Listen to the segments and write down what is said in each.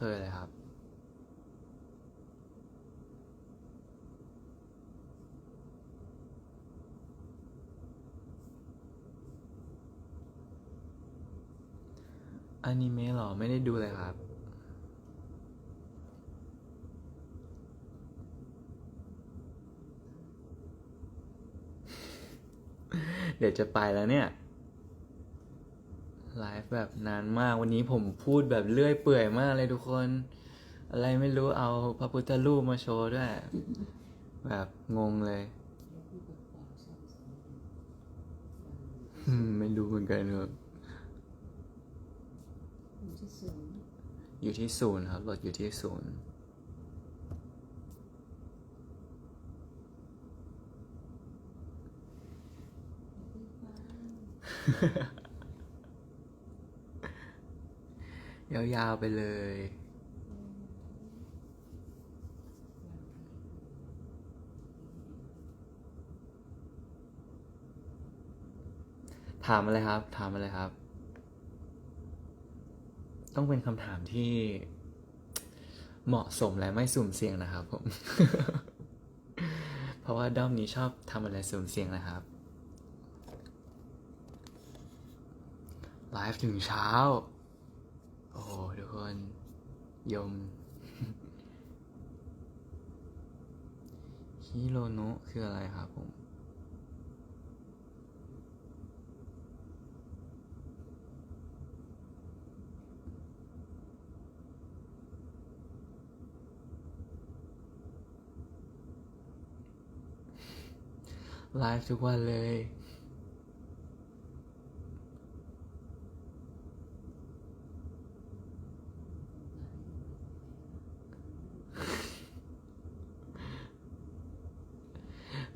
เคยเลยครับอนิเมะเหรอ ไม่ได้ดูเลยครับ เดี๋ยวจะไปแล้วเนี่ย ไลฟ์แบบนานมากวันนี้ผมพูดแบบเลื่อยเปื่อยมากเลยทุกคน อะไรไม่รู้เอาพระพุทธรูปมาโชว์ด้วย แบบงงเลย ไม่รู้เหมือนกันครับอยู่ที่ศูนย์อยู่ที่ศูนย์ครับรถอยู่ที่ศูนย์ ยาวๆไปเลย ถามอะไรครับ ถามอะไรครับ ต้องเป็นคำถามที่เหมาะสมและไม่สุ่มเสี่ยงนะครับผม เพราะว่าด้อมนี้ชอบทำอะไรสุ่มเสี่ยงนะครับ ไลฟ์ถึงเช้า อ้โหทุกคนยมฮิโรโนะคืออะไรครับผมไลฟ์ทุกวันเลย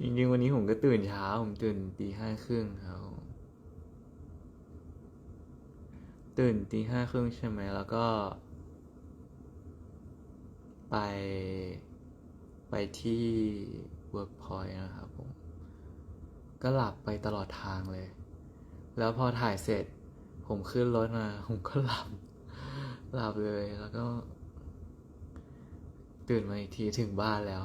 จริงๆวันนี้ผมก็ตื่นเช้า ผมตื่นตีห้าครึ่งครับตื่นตีห้าครึ่งใช่ไหมแล้วก็ ไปไปที่ Workpoint นะครับผม ก็หลับไปตลอดทางเลย แล้วพอถ่ายเสร็จ ผมขึ้นรถมา ผมก็หลับ หลับเลยแล้วก็ ตื่นมาอีกทีถึงบ้านแล้ว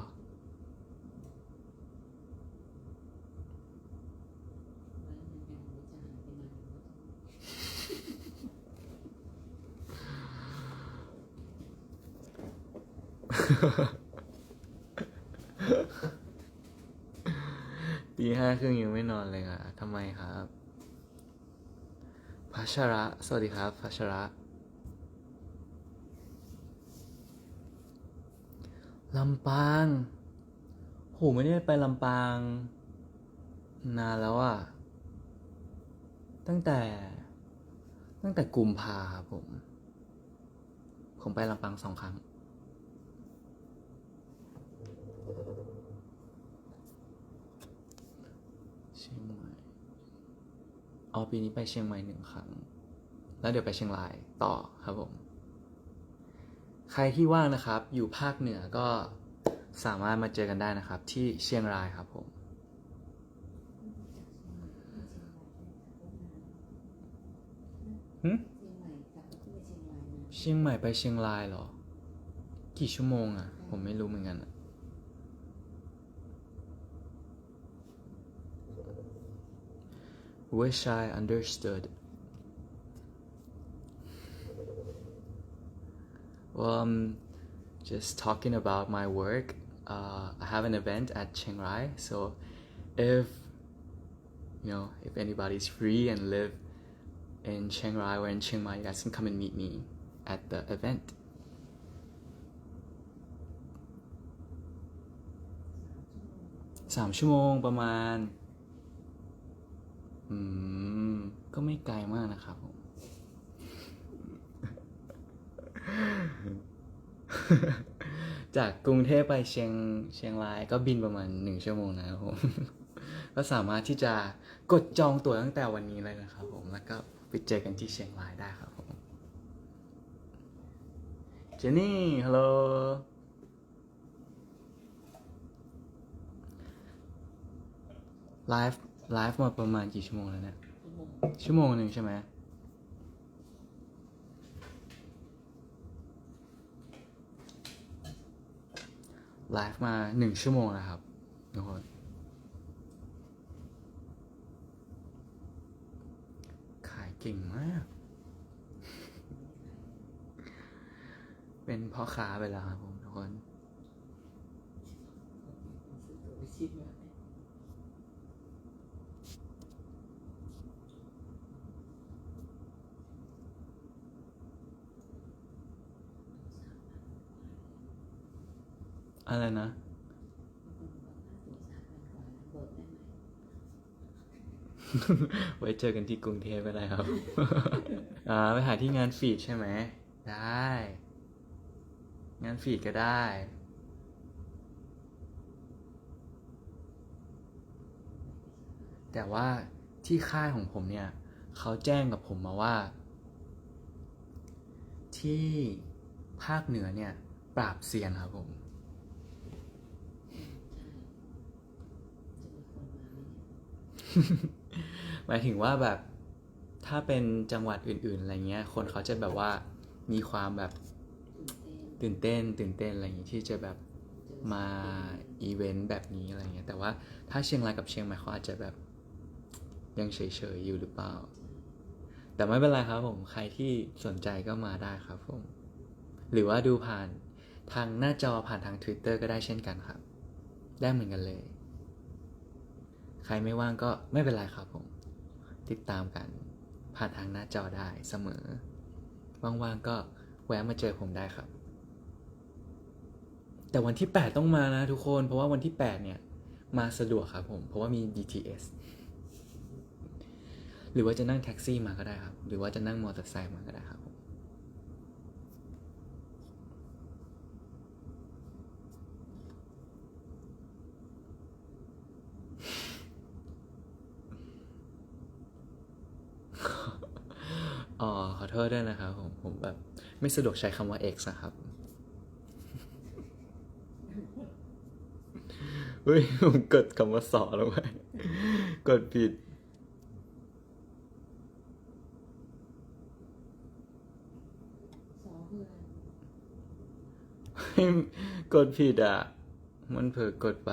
ตีห้าครึ่งยังไม่นอนเลยค่ะทำไมครับพัชระ สวัสดีครับพัชระ ลำปางโหไม่ได้ไปลำปาง นานแล้วอะตั้งแต่ ตั้งแต่กุมภาครับผม ผมไปลำปางสองครั้ง เชียงใหม่อ๋อปีนี้ไปเชียงใหม่หนึ่งครั้ง แล้วเดี๋ยวไปเชียงรายต่อครับผม ใครที่ว่างนะครับ อยู่ภาคเหนือก็สามารถมาเจอกันได้นะครับ ที่เชียงรายครับผมหึเชียงใหม่กลับไปที่เชียงรายนะเชียงใหม่ไปเชียงรายเหรอ กี่ชั่วโมงอะผมไม่รู้เหมือนกันอะ Wish I understood. Well, I'm just talking about my work. Uh, I have an event at Chiang Rai, so if you know if anybody's free and live in Chiang Rai or in Chiang Mai, you guys can come and meet me at the event. สามชั่วโมงประมาณ อืม ก็ไม่ไกลมากนะครับผม จากกรุงเทพไปเชียงเชียงรายก็บินประมาณหนึ่งชั่วโมงนะครับผม ก็สามารถที่จะกดจองตั๋วตั้งแต่วันนี้เลยนะครับผม แล้วก็ไปเจอกันที่เชียงรายได้ครับผม เจนนี่ ฮัลโหลไลฟ์ ไลฟ์มาประมาณกี่ชั่วโมงแล้วเนี่ยชั่วโมงชั่วโมงหนึ่งใช่ไหมไลฟ์มาหนึ่งชั่วโมงนะครับทุกคนขายเก่งมาก เป็นพ่อค้าไปแล้วครับผมทุกคน ไปชิมมาไหม อะไรนะเบิกได้ไหมไว้เจอกันที่กรุงเทพก็ได้ครับ อ่าไปหาที่งานฟีดใช่ไหม ได้ งานฟีดก็ได้แต่ว่าที่ค่ายของผมเนี่ยเขาแจ้งกับผมมาว่า ที่ภาคเหนือเนี่ย ปราบเซียนครับผม ใช่จะมีคนมาไหมายถึงว่าแบบถ้าเป็นจังหวัดอื่น ๆ อะไรเงี้ย คนเขาจะแบบว่ามีความแบบตื่นเต้น ตื่นเต้นอะไรอย่างงี้ที่จะแบบมาอีเวนต์แบบนี้อะไรเงี้ยแต่ว่าถ้าเชียงรายกับเชียงใหม่เขาอาจจะแบบยังเฉยๆอยู่หรือเปล่า แต่ไม่เป็นไรครับผมใครที่สนใจก็มาได้ครับผม หรือว่าดูผ่านทางหน้าจอผ่านทาง Twitter ก็ได้เช่นกันครับ ได้เหมือนกันเลย ใครไม่ว่างก็ไม่เป็นไรครับผม ติดตามกัน ผ่านทางหน้าจอได้เสมอ ว่างๆก็แวะมาเจอผมได้ครับ แต่วันที่ 8 ต้องมานะทุกคน เพราะว่าวันที่ 8 เนี่ย มาสะดวกครับผม เพราะว่ามี BTS หรือว่าจะนั่งแท็กซี่มาก็ได้ครับ หรือว่าจะนั่งมอเตอร์ไซค์มาก็ได้ครับผม อ๋อ ขอ โทษด้วยนะครับผมผมแบบไม่สะดวกใช้คำว่า X นะครับเฮ้ยผมกดคำว่าสอลงไปกดผิดสองเพื่อนกดผิดอะ มันเผลอกดไป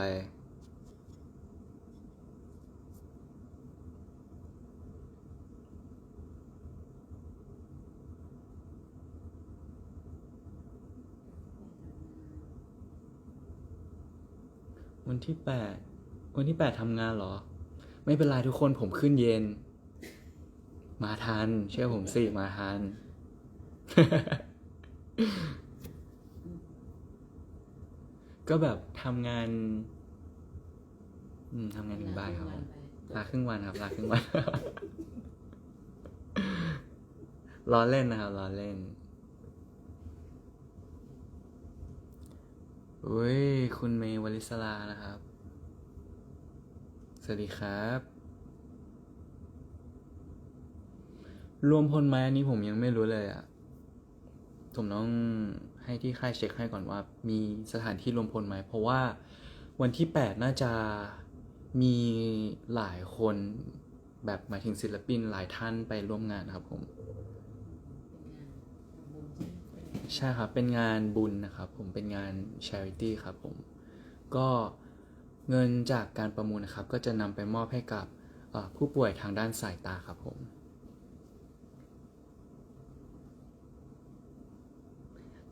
วันที่แปดวันที่แปดทำงานเหรอ ไม่เป็นไรทุกคนผมขึ้นเย็น มาทันเชื่อผมสิมาทัน ก็แบบทำงาน อืมทำงานถึงบ่ายครับผมลาครึ่งวันครับลาครึ่งวันล้อเล่นนะครับล้อเล่น อุ้ย คุณเมย์วลิสลานะครับ สวัสดีครับ รวมพลไหมอันนี้ผมยังไม่รู้เลยอะ่ะ ผมต้องให้ที่ค่ายเช็คให้ก่อนว่า มีสถานที่รวมพลไหม เพราะว่าวันที่ 8 น่าจะมีหลายคนแบบหมายถึงศิลปินหลายท่านไปร่วมงานครับผม ใช่ครับ เป็นงานบุญนะครับ ผมเป็นงาน charity ครับผม ก็เงินจากการประมูลนะครับ ก็จะนำไปมอบให้กับผู้ป่วยทางด้านสายตาครับผม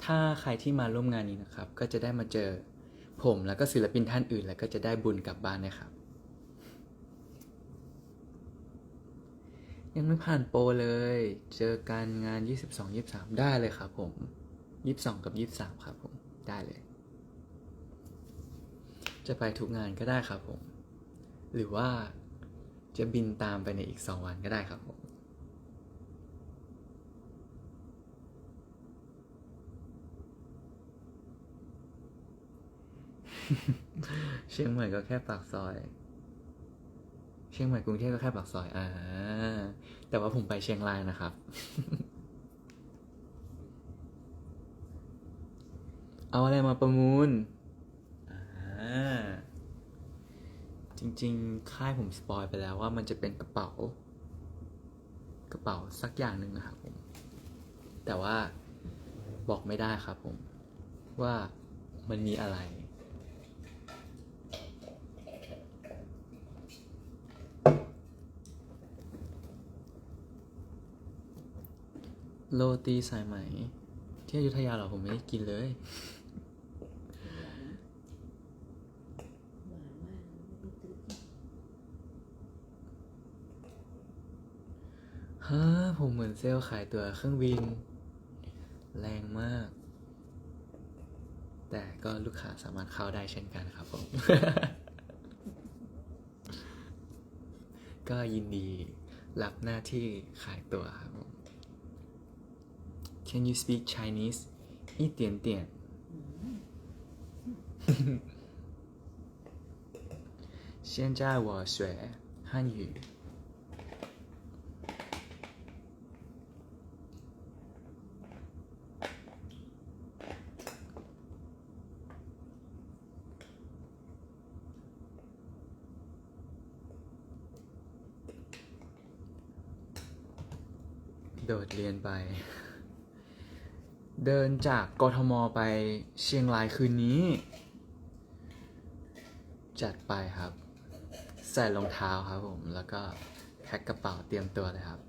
ถ้าใครที่มาร่วมงานนี้นะครับ ก็จะได้มาเจอผมแล้วก็ศิลปินท่านอื่น แล้วก็จะได้บุญกลับบ้านนะครับ ยังไม่ผ่านโปรเลย เจอกันงาน 22 23 ได้เลยครับผม 22กับ23ครับผม ได้เลย จะไปทุกงานก็ได้ครับผม หรือว่าจะบินตามไปในอีก2วันก็ได้ครับผมเชียงใหม่ก็แค่ปากซอย เชียงใหม่กรุงเทพก็แค่ปากซอย อ่า แต่ว่าผมไปเชียงรายนะครับ เอาอะไรมาประมูล จริงๆ ค่ายผมสปอยไปแล้วว่ามันจะเป็นกระเป๋า กระเป๋าสักอย่างหนึ่งนะครับผม แต่ว่าบอกไม่ได้ครับผม ว่ามันมีอะไร โรตีสายไหม ที่อยุธยาเหรอผมไม่ได้กินเลย ผมเหมือนเซลล์ขายตั๋วเครื่องบิน แรงมาก แต่ก็ลูกค้าสามารถเข้าได้เช่นกันครับผม ก็ยินดีรับหน้าที่ขายตั๋วครับผม Can you speak Chinese 一点点现在我学汉语。 โดดเรียนไป เดินจากกทมไปเชียงรายคืนนี้ จัดไปครับ ใส่รองเท้าครับผม แล้วก็แพ็คกระเป๋าเตรียมตัวเลยครับ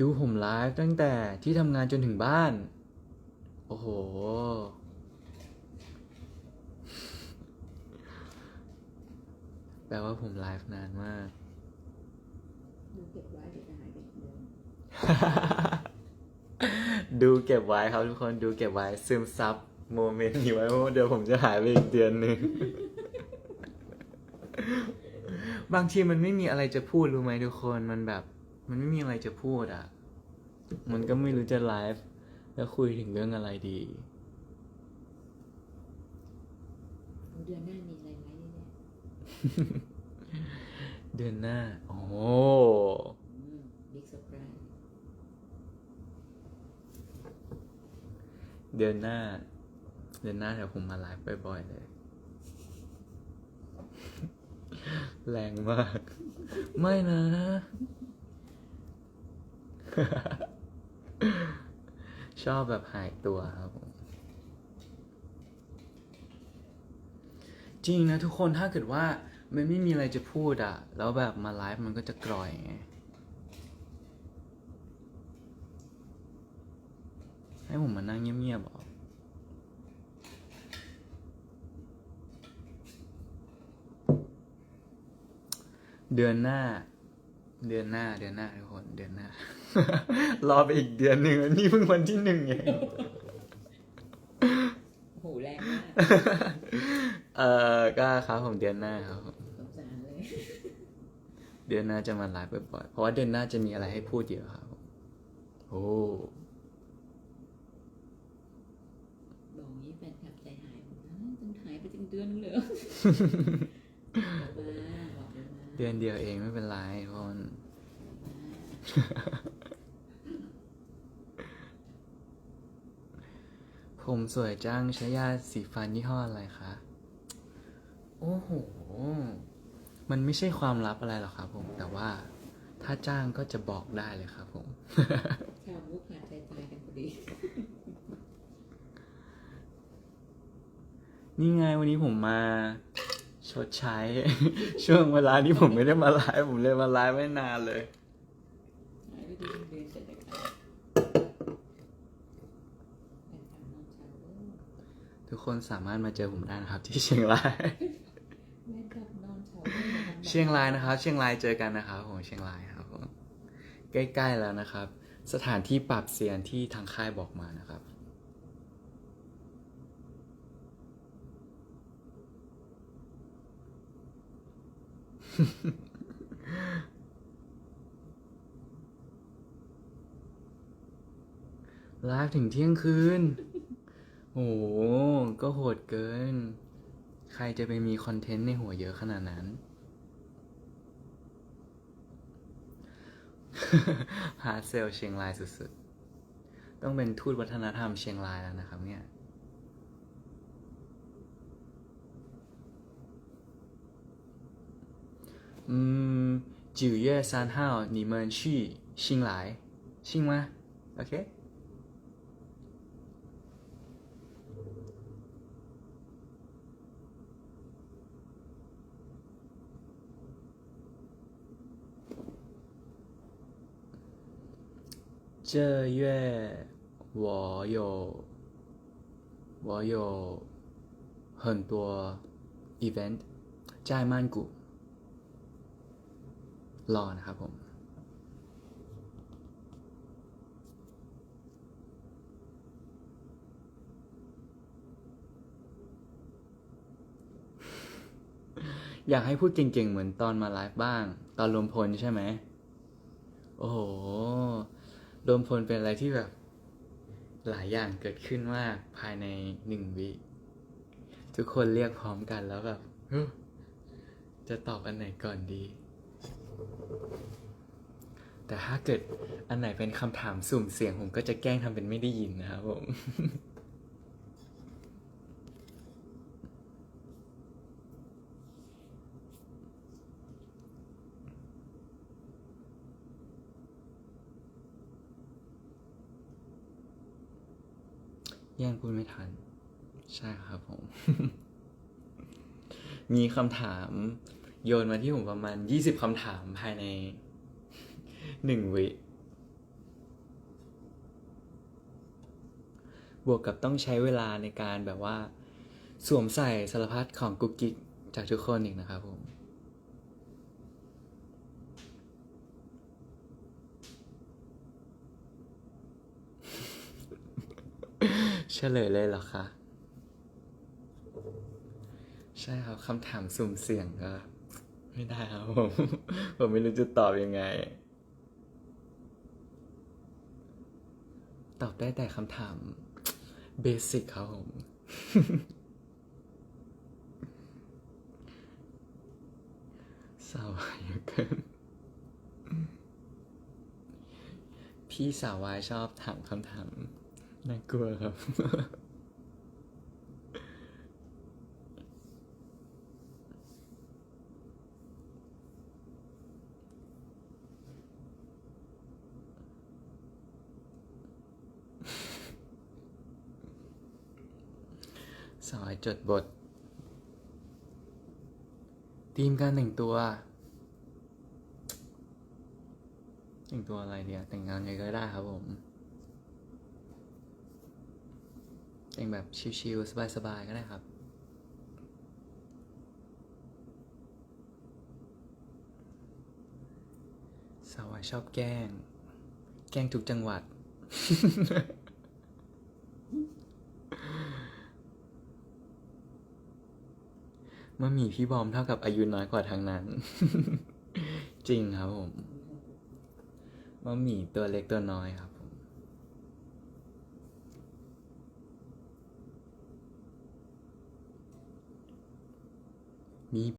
ดูผมไลฟ์ตั้งแต่ที่ทำงานจนถึงบ้าน โอ้โห แปลว่าผมไลฟ์นานมาก ดูเก็บไว้เดี๋ยวจะหายไปอีกเดือนดูเก็บไว้ครับทุกคนดูเก็บไว้ซึมซับโมเมนต์นี้ไว้เพราะว่าเดี๋ยวผมจะหายไปอีกเดือนหนึ่ง บางทีมันไม่มีอะไรจะพูดรู้ไหมทุกคนมันแบบ มันไม่มีอะไรจะพูดอะ มันก็ไม่รู้จะไลฟ์แล้วคุยถึงเรื่องอะไรดี เดือนหน้ามีอะไรไหมเนี่ยเดือนหน้า โอ้บิ๊กเซอร์ไพรส์เดือนหน้า เดือนหน้าเดี๋ยวผมมาไลฟ์บ่อยๆเลย แรงมาก ไม่นะ ชอบแบบหายตัวครับผมจริงนะทุกคนถ้าเกิดว่ามันไม่มีอะไรจะพูดอะแล้วแบบมาไลฟ์มันก็จะกร่อยไงให้ผมมานั่งเงียบๆเหรอเดือนหน้า เดือนหน้า เดือนหน้าทุกคน เดือนหน้า รอไปอีกเดือนหนึ่งนี่เพิ่งวันที่หนึ่งเองโหแรงมากเออก็ครับผมเดือนหน้าครับผมสงสารเลยเดือนหน้าจะมาไลฟ์บ่อยๆเพราะว่าเดือนหน้าจะมีอะไรให้พูดเยอะครับผมโอ้บอกงี้แฟนคลับใจหายหมดนะจนหายไปถึงเดือนนึงเลยเหรอบอกมาบอกเลยมาเดือนเดียวเองไม่เป็นไรทุกคน ผมสวยจังใช้ยาสีฟันยี่ห้ออะไรคะ โอ้โห มันไม่ใช่ความลับอะไรหรอกครับผม แต่ว่าถ้าจ้างก็จะบอกได้เลยครับผม ชาวมุกขาดใจตายกันพอดี นี่ไงวันนี้ผมมาชดใช้ ช่วงเวลาที่ผมไม่ได้มาไลฟ์ผมเลยมาไลฟ์ไม่นานเลย หายไปถึงเดือนจะได้กลับแฟนคลับนอนเช้าเด้อ ทุก คนสามารถมาเจอผมได้นะครับ ที่เชียงรายแม่กลับนอนเช้าเด้อมาทำแบบเชียงรายนะครับ เชียงรายเจอกันนะครับผมเชียงรายครับผมใกล้ๆแล้วนะครับ สถานที่ปรับเสียนที่ทางค่ายบอกมานะครับ ไลฟ์ถึงเที่ยงคืน โอ้โห ก็โหดเกิน ใครจะไปมีคอนเทนต์ในหัวเยอะขนาดนั้น ฮาร์ดเซลเชียงรายสุดๆ ต้องเป็นทูตวัฒนธรรมเชียงรายแล้วนะครับเนี่ย 嗯，九月三号你们去新来，信吗？OK。 这月我有我有很多 event 在曼谷รอนะครับผม อยากให้พูดเก่งๆ เหมือนตอนมาไลฟ์บ้าง ตอนรวมพลใช่ไหม โอ้โห รวมพลเป็นอะไรที่แบบ หลายอย่างเกิดขึ้นมากภายในหนึ่งวิ ทุกคนเรียกพร้อมกันแล้วแบบจะตอบอันไหนก่อนดี แต่ถ้าเกิดอันไหนเป็นคำถามสุ่มเสียงผมก็จะแกล้งทำเป็นไม่ได้ยินนะครับผม แย่งพูดไม่ทัน ใช่ครับผม มีคำถามโยนมาที่ผมประมาณ20คำถามภายในหนึ่งวิ บวกกับต้องใช้เวลาในการแบบว่า สวมใส่สารพัดของกุ๊กกิ๊กจากทุกคนอีกนะครับผม เฉลยเลยเหรอคะ ใช่ครับคำถามสุ่มเสี่ยงก็ ไม่ได้ครับผม ผมไม่รู้จะตอบยังไง ตอบได้แต่คำถามเบสิกครับผม สาวายเกินพี่สาวายชอบถามคำถาม น่ากลัวครับ สายจดบท ทีมการแต่งตัว แต่งตัวอะไรเดียแต่งงานไงก็ได้ครับผม แต่งแบบชิลๆสบายๆก็ได้ครับสาวชอบแกล้ง แกล้งทุกจังหวัด เมื่อมีพี่บอมเท่ากับอายุน้อยกว่าทางนั้น จริงครับผม เมื่อมีตัวเล็กตัวน้อยครับ